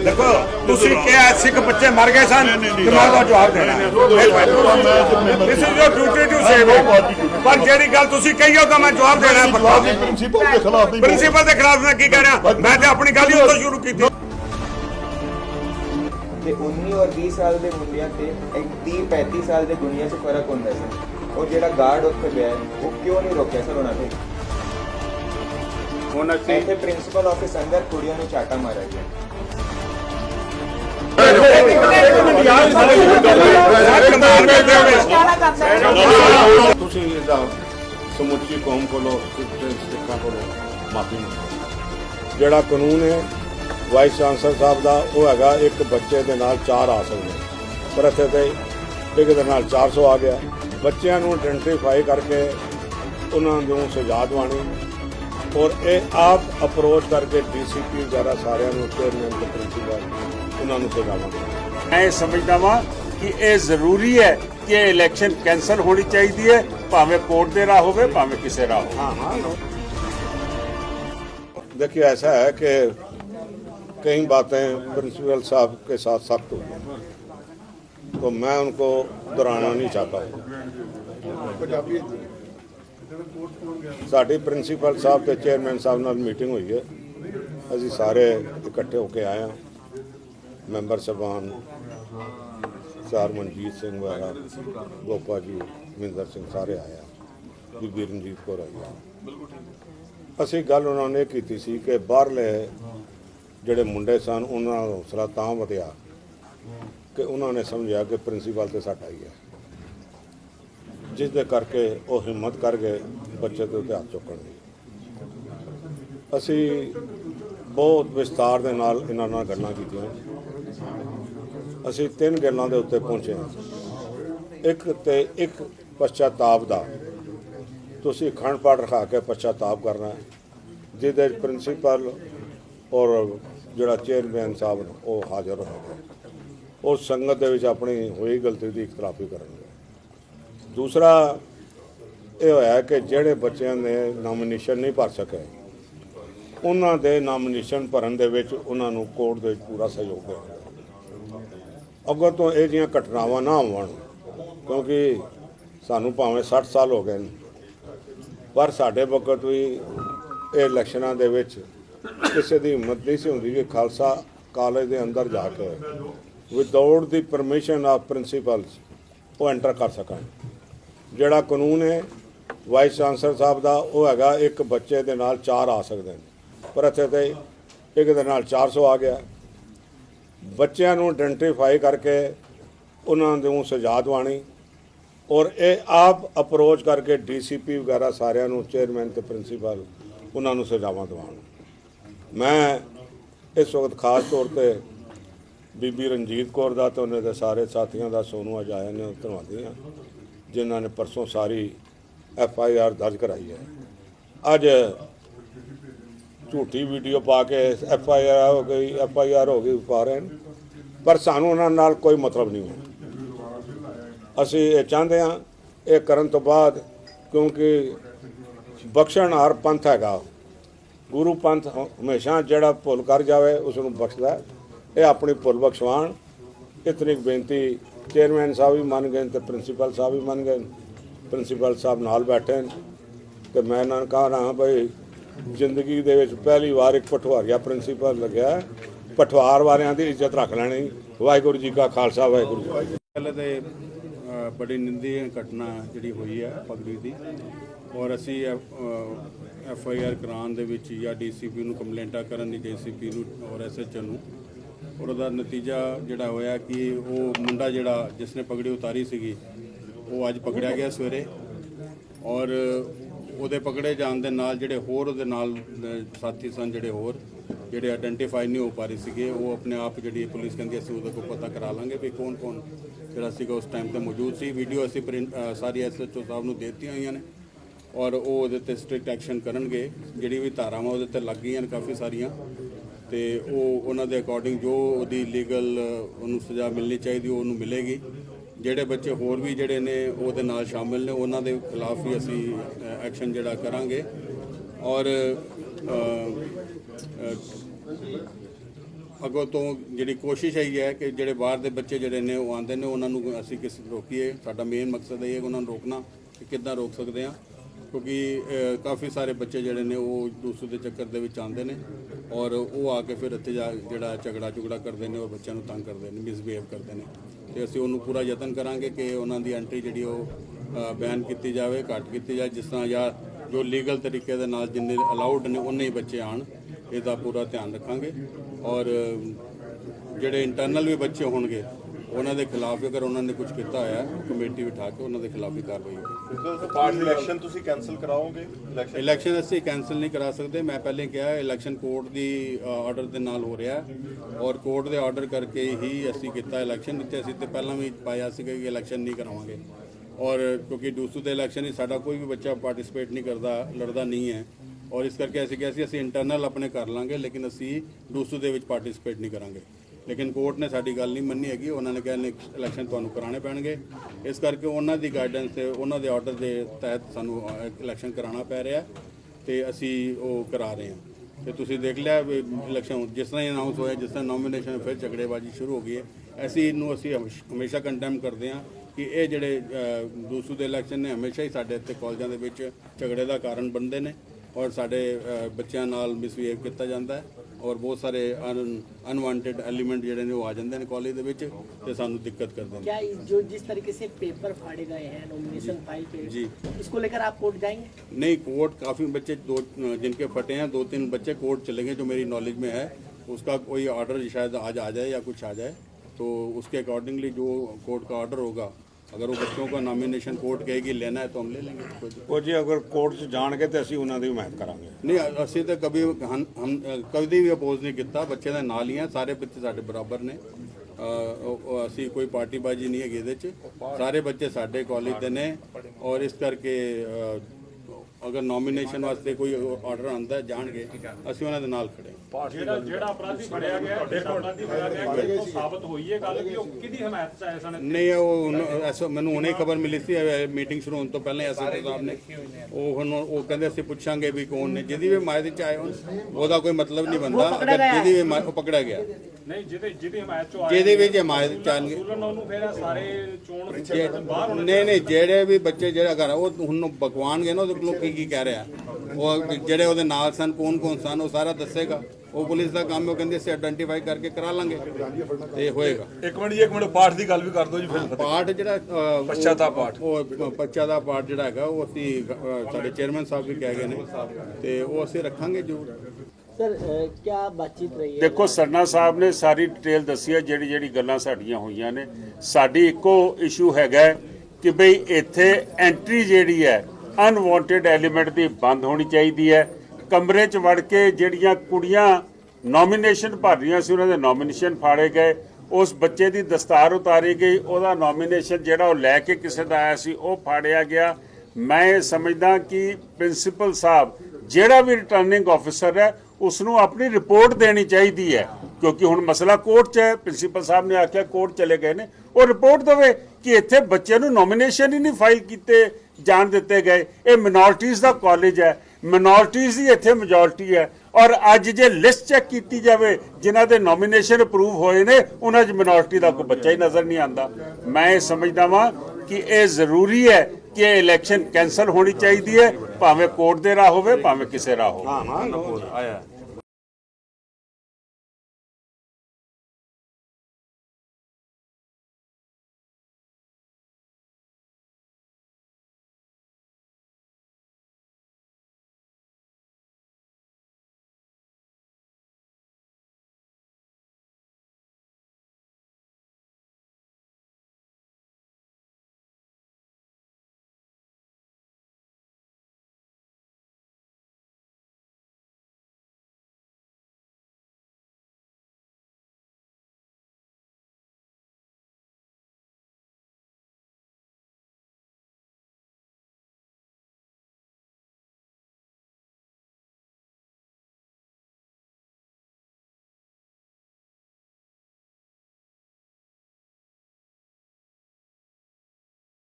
ਦੇਖੋ ਤੁਸੀਂ ਕਿਹਾ ਸਿੱਖ ਬੱਚੇ ਮਰ ਗਏ ਸਨ ਤੇ ਮੈਂ ਉਹਦਾ ਜਵਾਬ ਦੇਣਾ this is your duty to save ਪਰ ਜਿਹੜੀ ਗੱਲ ਤੁਸੀਂ ਕਹੀ ਉਹ ਤਾਂ ਮੈਂ ਜਵਾਬ ਦੇਣਾ ਹੈ ਪ੍ਰਿੰਸੀਪਲ ਦੇ ਖਿਲਾਫ ਨਹੀਂ ਪ੍ਰਿੰਸੀਪਲ ਦੇ ਖਿਲਾਫ ਮੈਂ ਕੀ ਕਹਿ ਰਿਹਾ ਮੈਂ ਤੇ ਆਪਣੀ ਗੱਲ ਹੀ ਉੱਥੋਂ ਸ਼ੁਰੂ ਕੀਤੀ ਤੇ 19 ਔਰ 20 ਸਾਲ ਦੇ ਮੁੰਡਿਆਂ ਤੇ 30 35 ਸਾਲ ਦੇ ਗੁੰਡਿਆਂ 'ਚ ਫ਼ਰਕ ਹੁੰਦਾ ਸੀ ਉਹ ਜਿਹੜਾ ਗਾਰਡ ਉੱਥੇ ਹੈ, ਉਹ ਕਿਉਂ ਨਹੀਂ ਰੋਕਿਆ ਸਰ ਉਹਨਾਂ ਨੇ ਹੁਣ ਅਸੀਂ ਇੱਥੇ ਪ੍ਰਿੰਸੀਪਲ ਆਫਿਸ ਅੰਦਰ ਕੁੜੀਆਂ ਨੂੰ ਚਾਟਾ ਮਾਰਿਆ ਗਿਆ ਤੁਸੀਂ ਇਹਦਾ ਸਮੁੱਚੀ ਕੌਮ ਕੋਲੋਂ ਸਿੱਖ- ਸਿੱਖਾਂ ਕੋਲੋਂ ਮਾਫੀ ਜਿਹੜਾ ਕਾਨੂੰਨ ਹੈ ਵਾਈਸ ਚਾਂਸਲਰ ਸਾਹਿਬ ਦਾ ਉਹ ਹੈਗਾ ਇੱਕ ਬੱਚੇ ਦੇ ਨਾਲ ਚਾਰ ਆ ਸਕਦੇ ਪਰ ਇੱਥੇ ਤੇ ਇੱਕ ਦੇ ਨਾਲ 400 ਆ ਗਿਆ ਬੱਚਿਆਂ ਨੂੰ ਆਇਡੈਂਟੀਫਾਈ ਕਰਕੇ ਉਹਨਾਂ ਨੂੰ ਸਜ਼ਾ ਦਿਵਾਣੀ ਔਰ ਇਹ ਆਪ ਅਪਰੋਚ ਕਰਕੇ ਡੀਸੀਪੀ ਵਗੈਰਾ ਸਾਰਿਆਂ ਨੂੰ ਚੇਅਰਮੈਨ ਤੇ ਪ੍ਰਿੰਸੀਪਲ ਉਹਨਾਂ ਨੂੰ ਸਜ਼ਾਵਾਂ ਦੇਣੀ ਮੈਂ ਇਹ ਸਮਝਦਾ ਵਾਂ ਕਿ ਇਹ ਜ਼ਰੂਰੀ ਹੈ ਕਿ ਇਹ ਇਲੈਕਸ਼ਨ ਕੈਂਸਲ ਹੋਣੀ ਚਾਹੀਦੀ ਹੈ ਭਾਵੇਂ ਕੋਰਟ ਦੇ ਰਾਹ ਹੋਵੇ ਭਾਵੇਂ ਕਿਸੇ ਰਾਹ ਹੋਵੇ हाँ हाँ देखिए ऐसा है कि कई बातें प्रिंसिपल साहब के साथ सख्त हुई तो मैं उनको दोहराना नहीं चाहता ਸਾਡੀ ਪ੍ਰਿੰਸੀਪਲ ਸਾਹਿਬ ਤੇ ਚੇਅਰਮੈਨ ਸਾਹਿਬ ਨਾਲ ਮੀਟਿੰਗ ਹੋਈ ਹੈ ਅਸੀਂ ਸਾਰੇ ਇਕੱਠੇ ਹੋ ਕੇ ਆਏ ਹਾਂ ਮੈਂਬਰ ਸਭਾਨ ਸਰ ਮਨਜੀਤ ਸਿੰਘ ਵਗੈਰਾ ਗੋਪਾ ਜੀ ਮਹਿੰਦਰ ਸਿੰਘ ਸਾਰੇ ਆਇਆ ਬੀਬੀ ਰਣਜੀਤ ਕੌਰ ਆਈ ਆ। ਅਸੀਂ ਗੱਲ ਉਹਨਾਂ ਨੇ ਕੀਤੀ ਸੀ ਕਿ ਬਾਹਰਲੇ ਜਿਹੜੇ ਮੁੰਡੇ ਸਨ, ਉਹਨਾਂ ਦਾ ਹੌਸਲਾ ਤਾਂ ਵਧਿਆ ਕਿ ਉਹਨਾਂ ਨੇ ਸਮਝਿਆ ਕਿ ਪ੍ਰਿੰਸੀਪਲ ਤੇ ਸਾਡਾ ਹੀ ਹੈ। ਜਿਸ ਦੇ ਕਰਕੇ ਉਹ ਹਿੰਮਤ ਕਰ ਗਏ ਬੱਚੇ ਦੇ ਉੱਤੇ ਹੱਥ ਚੁੱਕਣ ਦੀ। ਅਸੀਂ ਬਹੁਤ ਵਿਸਤਾਰ ਦੇ ਨਾਲ ਇਹਨਾਂ ਨਾਲ ਗੱਲਾਂ ਕੀਤੀਆਂ। ਅਸੀਂ ਤਿੰਨ ਗੱਲਾਂ ਦੇ ਉੱਤੇ ਪਹੁੰਚੇ ਹਾਂ। ਇੱਕ ਤੇ ਇੱਕ ਪਛਤਾਤਾਪ ਦਾ। ਤੁਸੀਂ ਅਖੰਡ ਪਾਠ ਰਖਾ ਕੇ ਪਛਤਾਤਾਪ ਕਰਨਾ ਹੈ, ਜਿਹਦੇ ਪ੍ਰਿੰਸੀਪਲ ਔਰ ਜਿਹੜਾ ਚੇਅਰਮੈਨ ਸਾਹਿਬ ਉਹ ਹਾਜ਼ਰ ਹੋਣਗੇ ਉਹ ਸੰਗਤ ਦੇ ਵਿੱਚ ਆਪਣੀ ਹੋਈ ਗਲਤੀ ਦੀ ਇਕਤਰਾਫੀ ਕਰਨਗੇ। ਦੂਸਰਾ ਇਹ ਹੋਇਆ ਕਿ ਜਿਹੜੇ ਬੱਚਿਆਂ ਨੇ ਨਾਮੀਨੇਸ਼ਨ ਨਹੀਂ ਭਰ ਸਕੇ ਉਹਨਾਂ ਦੇ ਨਾਮੀਨੇਸ਼ਨ ਭਰਨ ਦੇ ਵਿੱਚ ਉਹਨਾਂ ਨੂੰ ਕੋਰਟ ਦੇ ਪੂਰਾ ਸਹਿਯੋਗ ਦੇਣਾ ਅਗਰ ਤੋਂ ਇਹ ਜਿਹੀਆਂ ਘਟਨਾਵਾਂ ਨਾ ਹੋਣ, ਕਿਉਂਕਿ ਸਾਨੂੰ ਭਾਵੇਂ 60 ਸਾਲ ਹੋ ਗਏ ਨੇ, ਪਰ ਸਾਡੇ ਵਕਤ ਵੀ ਇਹ ਇਲੈਕਸ਼ਨਾਂ ਦੇ ਵਿੱਚ ਕਿਸੇ ਦੀ ਹਿੰਮਤ ਨਹੀਂ ਸੀ ਹੁੰਦੀ ਕਿ ਖਾਲਸਾ ਕਾਲਜ ਦੇ ਅੰਦਰ ਜਾ ਕੇ without the permission of principals ਉਹ ਐਂਟਰ ਕਰ ਸਕਣ। ਜਿਹੜਾ ਕਾਨੂੰਨ ਹੈ ਵਾਈਸ ਚਾਂਸਲਰ ਸਾਹਿਬ ਦਾ, ਉਹ ਹੈਗਾ ਇੱਕ ਬੱਚੇ ਦੇ ਨਾਲ ਚਾਰ ਆ ਸਕਦੇ ਨੇ। ਪਰ ਇੱਥੇ ਤੇ ਇੱਕ ਦੇ ਨਾਲ 400 ਆ ਗਿਆ। ਬੱਚਿਆਂ ਨੂੰ ਆਇਡੈਂਟੀਫਾਈ ਕਰਕੇ ਉਹਨਾਂ ਨੂੰ ਸਜ਼ਾ ਦਿਵਾਣੀ ਔਰ ਇਹ ਆਪ ਅਪਰੋਚ ਕਰਕੇ ਡੀਸੀਪੀ ਵਗੈਰਾ ਸਾਰਿਆਂ ਨੂੰ ਚੇਅਰਮੈਨ ਤੇ ਪ੍ਰਿੰਸੀਪਲ ਉਹਨਾਂ ਨੂੰ ਸਜ਼ਾਵਾਂ ਦਿਵਾਉਣ। ਮੈਂ ਇਸ ਵਕਤ ਖਾਸ ਤੌਰ ਤੇ ਬੀਬੀ ਰਣਜੀਤ ਕੌਰ ਦਾ ਤੇ ਉਹਨਾਂ ਦੇ ਸਾਰੇ ਸਾਥੀਆਂ ਦਾ ਸੋਨੂੰ ਅੱਜ ਆਏ ਨੇ ਧੰਨਵਾਦੀ ਹਾਂ ਜਿਨ੍ਹਾਂ ਨੇ ਪਰਸੋਂ ਸਾਰੀ ਐਫ ਆਈ ਆਰ ਦਰਜ ਕਰਾਈ ਹੈ। ਅੱਜ ਝੂਠੀ ਵੀਡੀਓ ਪਾ ਕੇ ਐਫ ਆਈ ਆਰ ਹੋ ਗਈ, ਐਫ ਆਈ ਆਰ ਹੋ ਗਈ, ਪਾ ਰਹੇ ਨੇ। ਪਰ ਸਾਨੂੰ ਉਹਨਾਂ ਨਾਲ ਕੋਈ ਮਤਲਬ ਨਹੀਂ ਹੈ। ਅਸੀਂ ਇਹ ਚਾਹੁੰਦੇ ਹਾਂ, ਇਹ ਕਰਨ ਤੋਂ ਬਾਅਦ ਕਿਉਂਕਿ ਬਖਸ਼ਣ ਹਰ ਪੰਥ ਹੈਗਾ। ਗੁਰੂ ਪੰਥ ਹਮੇਸ਼ਾ ਜਿਹੜਾ ਭੁੱਲ ਕਰ ਜਾਵੇ ਉਸ ਨੂੰ ਬਖਸ਼ਦਾ ਇਹ ਆਪਣੀ ਭੁੱਲ ਬਖਸ਼ਵਾਣ ਇਤਨੀ ਕੁ ਬੇਨਤੀ, ਚੇਅਰਮੈਨ ਸਾਹਿਬ ਵੀ ਮੰਨ ਗਏ ਨੇ ਤੇ ਪ੍ਰਿੰਸੀਪਲ ਸਾਹਿਬ ਵੀ ਮੰਨ ਗਏ ਪ੍ਰਿੰਸੀਪਲ ਸਾਹਿਬ ਨਾਲ ਬੈਠੇ ਨੇ। ਤੇ ਮੈਂ ਇਹਨਾਂ ਨੂੰ ਕਹਾਂ ਰਹਾ ਭਾਈ ਜ਼ਿੰਦਗੀ ਦੇ ਵਿੱਚ ਪਹਿਲੀ ਵਾਰ ਇੱਕ ਪਟਵਾਰੀਆ ਪ੍ਰਿੰਸੀਪਲ ਲੱਗਿਆ। ਪਟਵਾਰ ਵਾਲਿਆਂ ਦੀ ਇੱਜ਼ਤ ਰੱਖ ਲੈਣੀ। ਵਾਹਿਗੁਰੂ ਜੀ ਕਾ ਖਾਲਸਾ, ਵਾਹਿਗੁਰੂ ਜੀ ਕੀ ਫਤਿਹ। ਪਹਿਲੇ ਤੇ ਬੜੀ ਨਿੰਦੀ ਘਟਨਾ ਜਿਹੜੀ ਹੋਈ ਹੈ ਪਗੜੀ ਦੀ। ਔਰ ਅਸੀਂ ਐਫ ਆਈ ਆਰ ਕਰਾਉਣ ਦੇ ਵਿੱਚ ਜਾਂ ਡੀਸੀਪੀ ਨੂੰ ਕੰਪਲੇਂਟਾਂ ਕਰਨ ਦੀ ਡੀਸੀਪੀ ਨੂੰ ਔਰ ਐਸਐਚਓ ਨੂੰ। ਔਰ ਉਹਦਾ ਨਤੀਜਾ ਜਿਹੜਾ ਹੋਇਆ ਕਿ ਉਹ ਮੁੰਡਾ ਜਿਹੜਾ ਜਿਸਨੇ ਪਗੜੀ ਉਤਾਰੀ ਸੀਗੀ, ਉਹ ਅੱਜ ਪਕੜਿਆ ਗਿਆ ਸਵੇਰੇ। ਔਰ ਉਹਦੇ ਪਕੜੇ ਜਾਣ ਦੇ ਨਾਲ ਜਿਹੜੇ ਹੋਰ ਉਹਦੇ ਨਾਲ ਸਾਥੀ ਸਨ ਜਿਹੜੇ ਹੋਰ ਜਿਹੜੇ ਆਇਡੈਂਟੀਫਾਈ ਨਹੀਂ ਹੋ ਪਾ ਰਹੇ ਸੀਗੇ ਉਹ ਆਪਣੇ ਆਪ ਜਿਹੜੀ ਪੁਲਿਸ ਕਹਿੰਦੀ ਅਸੀਂ ਉਹਦੇ ਕੋਲ ਪਤਾ ਕਰਾ ਲਾਂਗੇ ਵੀ ਕੌਣ ਕੌਣ ਜਿਹੜਾ ਸੀਗਾ ਉਸ ਟਾਈਮ ਤੇ ਮੌਜੂਦ ਸੀ। ਵੀਡੀਓ ਅਸੀਂ ਪ੍ਰਿੰਟ ਅ, ਸਾਰੀ ਐਸਐਚਓ ਸਾਹਿਬ ਨੂੰ ਦੇ ਦਿੱਤੀਆਂ ਹੋਈਆਂ ਨੇ ਔਰ ਉਹ ਉਹਦੇ ਤੇ ਸਟ੍ਰਿਕਟ ਐਕਸ਼ਨ ਕਰਨਗੇ। ਜਿਹੜੀ ਵੀ ਧਾਰਾਵਾਂ ਉਹਦੇ ਤੇ ਲੱਗ ਗਈਆਂ ਨੇ ਕਾਫੀ ਸਾਰੀਆਂ ਤੇ ਉਹ ਉਹਨਾਂ ਦੇ ਅਕੋਰਡਿੰਗ ਜੋ ਉਹਦੀ ਲੀਗਲ ਉਹਨੂੰ ਸਜ਼ਾ ਮਿਲਣੀ ਚਾਹੀਦੀ ਉਹ ਉਹਨੂੰ ਮਿਲੇਗੀ। ਜਿਹੜੇ ਬੱਚੇ ਹੋਰ ਵੀ ਜਿਹੜੇ ਨੇ ਉਹਦੇ ਨਾਲ ਸ਼ਾਮਿਲ ਨੇ ਉਹਨਾਂ ਦੇ ਖਿਲਾਫ ਵੀ ਅਸੀਂ ਐਕਸ਼ਨ ਜਿਹੜਾ ਕਰਾਂਗੇ। ਔਰ ਅ, ਅੱਗੋਂ ਤੋਂ ਜਿਹੜੀ ਕੋਸ਼ਿਸ਼ ਹੈ ਹੈ ਕਿ ਜਿਹੜੇ ਬਾਹਰ ਦੇ ਬੱਚੇ ਜਿਹੜੇ ਨੇ ਉਹ ਆਉਂਦੇ ਨੇ ਉਹਨਾਂ ਨੂੰ ਅਸੀਂ ਕਿਸ ਰੋਕੀਏ? ਸਾਡਾ ਮੇਨ ਮਕਸਦ ਇਹ ਹੈ ਕਿ ਉਹਨਾਂ ਨੂੰ ਰੋਕਣਾ ਕਿ ਕਿੱਦਾਂ ਰੋਕ ਸਕਦੇ ਹਾਂ। ਕਿਉਂਕਿ ਕਾਫੀ ਸਾਰੇ ਬੱਚੇ ਜਿਹੜੇ ਨੇ ਉਹ ਦੂਸਰੇ ਦੇ ਚੱਕਰ ਦੇ ਵਿੱਚ ਆਉਂਦੇ ਨੇ ਔਰ ਉਹ ਆ ਕੇ ਫਿਰ ਇੱਥੇ ਜਾ ਜਿਹੜਾ ਝਗੜਾ ਝੁਗੜਾ ਕਰਦੇ ਨੇ ਔਰ ਬੱਚਿਆਂ ਨੂੰ ਤੰਗ ਕਰਦੇ ਨੇ ਮਿਸਬੀਹੇਵ ਕਰਦੇ ਨੇ। ਤੇ ਅਸੀਂ ਉਹਨੂੰ ਪੂਰਾ ਯਤਨ ਕਰਾਂਗੇ ਕਿ ਉਹਨਾਂ ਦੀ ਐਂਟਰੀ ਜਿਹੜੀ ਉਹ ਬੈਨ ਕੀਤੀ ਜਾਵੇ, ਘੱਟ ਕੀਤੀ ਜਾਵੇ, ਜਿਸ ਤਰ੍ਹਾਂ ਜਾਂ ਜੋ ਲੀਗਲ ਤਰੀਕੇ ਦੇ ਨਾਲ ਜਿੰਨੇ ਅਲਾਉਡ ਨੇ ਉਨੇ ਹੀ ਬੱਚੇ ਆਣ ਇਹਦਾ ਪੂਰਾ ਧਿਆਨ ਰੱਖਾਂਗੇ। ਔਰ, ਜਿਹੜੇ ਇੰਟਰਨਲ ਵੀ ਬੱਚੇ ਹੋਣਗੇ ਉਹਨਾਂ ਦੇ ਖਿਲਾਫ ਅਗਰ ਉਹਨਾਂ ਨੇ ਕੁਝ ਕੀਤਾ ਹੋਇਆ ਕਮੇਟੀ ਬਿਠਾ ਕੇ ਉਹਨਾਂ ਦੇ ਖਿਲਾਫ ਵੀ ਕਾਰਵਾਈ ਹੋਵੇ ਪਾਰਟ ਇਲੈਕਸ਼ਨ ਤੁਸੀਂ ਕੈਨਸਲ ਕਰਾਓਗੇ? ਇਲੈਕਸ਼ਨ ਇਲੈਕਸ਼ਨ ਅਸੀਂ ਕੈਨਸਲ ਨਹੀਂ ਕਰਾ ਸਕਦੇ। ਮੈਂ ਪਹਿਲੇ ਕਿਹਾ ਇਲੈਕਸ਼ਨ ਕੋਰਟ ਦੀ ਆਰਡਰ ਦੇ ਨਾਲ ਹੋ ਰਿਹਾ ਔਰ ਕੋਰਟ ਦੇ ਆਰਡਰ ਕਰਕੇ ਹੀ ਅਸੀਂ ਕੀਤਾ ਇਲੈਕਸ਼ਨ ਇੱਥੇ ਅਸੀਂ ਤੇ ਪਹਿਲਾਂ ਵੀ ਪਾਇਆ ਸੀਗਾ ਕਿ ਇਲੈਕਸ਼ਨ ਨਹੀਂ ਕਰਾਵਾਂਗੇ। ਔਰ ਕਿਉਂਕਿ ਦੂਸਰੇ ਦੇ ਇਲੈਕਸ਼ਨ ਹੀ ਸਾਡਾ ਕੋਈ ਵੀ ਬੱਚਾ ਪਾਰਟਿਸਿਪੇਟ ਨਹੀਂ ਕਰਦਾ ਲੜਦਾ ਨਹੀਂ ਹੈ। ਔਰ ਇਸ ਕਰਕੇ ਅਸੀਂ ਕਿਹਾ ਸੀ ਅਸੀਂ ਇੰਟਰਨਲ ਆਪਣੇ ਕਰ ਲਾਂਗੇ ਲੇਕਿਨ ਅਸੀਂ ਦੂਸਰੇ ਦੇ ਵਿੱਚ ਪਾਰਟਿਸਿਪੇਟ ਨਹੀਂ ਕਰਾਂਗੇ। ਲੇਕਿਨ ਕੋਰਟ ਨੇ ਸਾਡੀ ਗੱਲ ਨਹੀਂ ਮੰਨੀ ਹੈਗੀ। ਉਹਨਾਂ ਨੇ ਕਿਹਾ ਇਲੈਕਸ਼ਨ ਤੁਹਾਨੂੰ ਕਰਾਣੇ ਪੈਣਗੇ। ਇਸ ਕਰਕੇ ਉਹਨਾਂ ਦੀ ਗਾਈਡੈਂਸ ਤੇ ਉਹਨਾਂ ਦੇ ਆਰਡਰ ਦੇ ਤਹਿਤ ਸਾਨੂੰ ਇਲੈਕਸ਼ਨ ਕਰਾਉਣਾ ਪੈ ਰਿਹਾ ਤੇ ਅਸੀਂ ਉਹ ਕਰਾ ਰਹੇ ਹਾਂ। ਤੇ ਤੁਸੀਂ ਦੇਖ ਲਿਆ ਇਲੈਕਸ਼ਨ ਜਿਸ ਤਰ੍ਹਾਂ ਹੀ ਅਨਾਉਂਸ ਹੋਇਆ ਜਿਸ ਤਰ੍ਹਾਂ ਨੋਮੀਨੇਸ਼ਨ ਫਿਰ ਝਗੜੇਬਾਜ਼ੀ ਸ਼ੁਰੂ ਹੋ ਗਈ ਹੈ। ਐਸੀ ਇਹਨੂੰ ਅਸੀਂ ਹਮੇਸ਼- ਹਮੇਸ਼ਾ ਕੰਡੈਮ ਕਰਦੇ ਹਾਂ ਕਿ ਇਹ ਜਿਹੜੇ ਅ, ਦੇ ਇਲੈਕਸ਼ਨ ਨੇ ਹਮੇਸ਼ਾ ਹੀ ਸਾਡੇ ਇੱਥੇ ਕਾਲਜਾਂ ਦੇ ਵਿੱਚ ਝਗੜੇ ਦਾ ਕਾਰਨ ਬਣਦੇ ਨੇ ਔਰ ਸਾਡੇ ਬੱਚਿਆਂ ਨਾਲ ਮਿਸਬੀਹੇਵ ਕੀਤਾ ਜਾਂਦਾ ਹੈ। ਔਰ ਬਹੁਤ ਸਾਰੇ ਅਨਵਾਂਟਡ ਐਲੀਮੈਂਟ ਜਿਹੜੇ ਨੇ ਉਹ ਆ ਜਾਂਦੇ ਨੇ ਕਾਲਜ ਦੇ ਵਿੱਚ ਤੇ ਸਾਨੂੰ ਦਿੱਕਤ ਕਰਦੇ ਨੇ क्या इस- जो जिस तरीके से पेपर फाड़े गए हैं नॉमिनेशन फाइल पे जी। इसको लेकर आप कोर्ट जाएंगे नहीं कोर्ट काफ़ी बच्चे दो जिनके फटे हैं दो तीन बच्चे कोर्ट चले गए जो मेरी नॉलेज में है उसका कोई ऑर्डर शायद आज आ जाए या कुछ आ जाए तो उसके अकॉर्डिंगली जो कोर्ट का ऑर्डर होगा ਅਗਰ ਉਹ ਬੱਚਿਆਂ का नॉमिनेशन ਕੋਰਟ ਕਹੇਗੀ ਲੈਣਾ ਹੈ ਤਾਂ हम ਲੈ लेंगे ਉਹ ਜੀ ਅਗਰ ਕੋਰਟ 'ਚ ਜਾਣਗੇ ਤੇ ਅਸੀਂ ਉਹਨਾਂ ਦੀ ਹਮਾਇਤ ਕਰਾਂਗੇ। ਨਹੀਂ ਅਸੀਂ ਤਾਂ ਕभी ਹਮ ਹਮ, ਅ, ਵੀ ਅਪੋਜ਼ ਨਹੀਂ ਕੀਤਾ। ਬੱਚੇ ਦਾ ਨਾਂ ਹੀ ਆ ਸਾਰੇ ਬੱਚੇ ਸਾਡੇ ਬਰਾਬਰ ਨੇ। ਅਸੀਂ ਕੋਈ ਪਾਰਟੀਬਾਜ਼ੀ ਨਹੀਂ ਹੈਗੀ ਇਹਦੇ 'ਚ। ਸਾਰੇ ਬੱਚੇ ਸਾਡੇ ਕਾਲਜ ਦੇ ਨੇ। ਔਰ ਇਸ ਕਰਕੇ ਅਗਰ ਨੋਮੀਨੇਸ਼ਨ ਵਾਸਤੇ ਕੋਈ ਆਰਡਰ ਆਉਂਦਾ ਜਾਣਗੇ। ਅਸੀਂ ਉਹਨਾਂ ਦੇ ਨਾਲ ਖੜੇ ਜਿਹੜਾ ਜਿਹੜਾ ਅਪਰਾਧੀ ਫੜਿਆ ਗਿਆ ਜਿਹੜਾ ਅਪਰਾਧੀ ਫੜਿਆ ਗਿਆ ਕਿ ਉਹ ਸਾਬਤ ਹੋਈ ਹੈ ਗੱਲ ਕਿ ਉਹ ਕਿਹਦੀ ਹਮਾਇਤ ਚ ਆਏ ਸਨ ਨਹੀਂ ਉਹ ਹੁਣ ਐਸਾ ਮੈਨੂੰ ਹੁਣੇ ਖਬਰ ਮਿਲੀ ਸੀ ਮੀਟਿੰਗ ਸ਼ੁਰੂ ਹੋਣ ਤੋਂ ਪਹਿਲਾਂ ਐਸਐਸਪੀ ਸਾਹਿਬ ਨੇ। ਉਹ ਹੁਣ ਉਹ ਕਹਿੰਦੇ ਅਸੀਂ ਪੁੱਛਾਂਗੇ ਵੀ ਕੌਣ ਨੇ ਜਿਹਦੀ ਵੀ ਮਾਇਦੇ ਚ ਆਏ ਹੋਣ ਉਹਦਾ ਕੋਈ ਮਤਲਬ ਨਹੀਂ ਬੰਦਾ ਅਗਰ ਜਿਹਦੀ ਵੀ ਮਾਇ- ਉਹ ਪਕੜਿਆ ਗਿਆ। ਨਹੀਂ ਜਿਹਦੇ ਜਿਹਦੀ ਹਮਾਇਤ ਚੋਂ ਆਏ ਜਿਹਦੀ ਵੀ ਜਮਾਇਤ ਚ ਆਣਗੇ। ਸੂਲਨ ਉਹਨੂੰ ਫਿਰ ਸਾਰੇ ਚੋਣ ਜੇ- ਬਾਹਰ ਹੋਣੇ ਨਹੀਂ ਨਹੀਂ ਜਿਹੜੇ ਵੀ ਬੱਚੇ ਜਿਹੜਾ ਘਰ ਉਹ ਹੁਣ ਬਕਵਾਨਗੇ ਨਾ ਉਹਦੇ ਕੋਲੋਂ ਕੀ ਕੀ ਕਹਿ ਰਿਹਾ? ਉਹ ਜਿਹੜੇ ਉਹਦੇ ਨਾਲ ਸਨ ਕੌਣ ਕੌਣ ਸਨ ਉਹ ਸਾਰਾ ਦੱਸੇਗਾ। ਉਹ ਪੁਲਿਸ ਦਾ ਕੰਮ ਹੈ ਉਹ ਕਹਿੰਦੇ ਅਸੀਂ ਆਇਡੈਂਟੀਫਾਈ ਕਰਕੇ ਕਰਾ ਲਾਂਗੇ ਤੇ ਹੋਏਗਾ ਇੱਕ ਮਿੰਟ ਜੀ ਇੱਕ ਮਿੰਟ ਪਾਠ ਦੀ ਗੱਲ ਵੀ ਕਰ ਦਿਓ ਜੀ ਫਿਰ ਪਾਠ ਜਿਹੜਾ ਅ, ਪਛਾਤਾ ਪਾਠ। ਉਹ ਪਛਾਤਾ ਪਾਠ ਜਿਹੜਾ ਹੈਗਾ ਉਹ ਅਸੀਂ ਅ, ਸਾਡੇ ਚੇਅਰਮੈਨ ਸਾਹਿਬ ਵੀ ਕਹਿ ਗਏ ਨੇ ਤੇ ਉਹ ਅਸੀਂ ਰੱਖਾਂਗੇ ਜ਼ਰੂਰ सर अ, क्या बातचीत रही है ਦੇਖੋ ਸਰਨਾ ਸਾਹਿਬ ਨੇ ਸਾਰੀ ਡਿਟੇਲ ਦੱਸੀ ਹੈ ਜਿਹੜੀ ਜਿਹੜੀ ਗੱਲਾਂ ਸਾਡੀਆਂ ਹੋਈਆਂ ਨੇ ਸਾਡੀ ਇੱਕੋ ਇਸ਼ੂ ਹੈਗਾ ਹੈ ਕਿ ਬਈ ਇੱਥੇ ਐਂਟਰੀ ਜਿਹੜੀ ਹੈ ਅਨਵਾਂਟਡ ਐਲੀਮੈਂਟ ਦੀ ਬੰਦ ਹੋਣੀ ਚਾਹੀਦੀ ਹੈ ਕਮਰੇ 'ਚ ਵੜ ਕੇ ਜਿਹੜੀਆਂ ਕੁੜੀਆਂ ਨੋਮੀਨੇਸ਼ਨ ਭਰ ਰਹੀਆਂ ਸੀ, ਉਹਨਾਂ ਦੇ ਨੋਮੀਨੇਸ਼ਨ ਫਾੜੇ ਗਏ। ਉਸ ਬੱਚੇ ਦੀ ਦਸਤਾਰ ਉਤਾਰੀ ਗਈ। ਉਹਦਾ ਨੋਮੀਨੇਸ਼ਨ ਜਿਹੜਾ ਉਹ ਲੈ ਕੇ ਕਿਸੇ ਦਾ ਆਇਆ ਸੀ, ਉਹ ਫਾੜਿਆ ਗਿਆ। ਮੈਂ ਇਹ ਸਮਝਦਾ ਕਿ ਪ੍ਰਿੰਸੀਪਲ ਸਾਹਿਬ, ਜਿਹੜਾ ਵੀ ਰਿਟਰਨਿੰਗ ਆਫੀਸਰ ਹੈ ਉਸ ਨੂੰ ਆਪਣੀ ਰਿਪੋਰਟ ਦੇਣੀ ਚਾਹੀਦੀ ਹੈ। ਕਿਉਂਕਿ ਹੁਣ ਮਸਲਾ ਕੋਰਟ 'ਚ ਹੈ ਪ੍ਰਿੰਸੀਪਲ ਸਾਹਿਬ ਨੇ ਆਖਿਆ ਕੋਰਟ ਚਲੇ ਗਏ ਨੇ। ਉਹ ਰਿਪੋਰਟ ਦੇਵੇ ਕਿ ਇੱਥੇ ਬੱਚਿਆਂ ਨੂੰ ਨੋਮੀਨੇਸ਼ਨ ਹੀ ਨਹੀਂ ਫਾਈਲ ਕੀਤੇ, ਜਾਣ ਦਿੱਤੇ ਗਏ। ਇਹ ਮਿਨੋਰਟੀਜ਼ ਦਾ ਕਾਲਜ ਹੈ। ਮਿਨੋਰਟੀਜ਼ ਦੀ ਇੱਥੇ ਮੈਜੋਰਟੀ ਹੈ। ਔਰ ਅੱਜ ਜੇ ਲਿਸਟ ਚੈੱਕ ਕੀਤੀ ਜਾਵੇ ਜਿਨ੍ਹਾਂ ਦੇ ਨੋਮੀਨੇਸ਼ਨ ਅਪਰੂਵ ਹੋਏ ਨੇ ਉਹਨਾਂ 'ਚ ਮਿਨੋਰਟੀ ਦਾ ਕੋਈ ਬੱਚਾ ਹੀ ਨਜ਼ਰ ਨਹੀਂ ਆਉਂਦਾ। ਮੈਂ ਇਹ ਸਮਝਦਾ ਵਾਂ ਕਿ ਇਹ ਜ਼ਰੂਰੀ ਹੈ ਕਿ ਇਹ ਇਲੈਕਸ਼ਨ ਕੈਨਸਲ ਹੋਣੀ ਚਾਹੀਦੀ ਹੈ ਭਾਵੇਂ ਕੋਰਟ ਦੇ ਰਾਹ ਹੋਵੇ ਭਾਵੇਂ ਕਿਸੇ ਰਾਹ ਹੋਵੇ। ਹਾਂ ਹਾਂ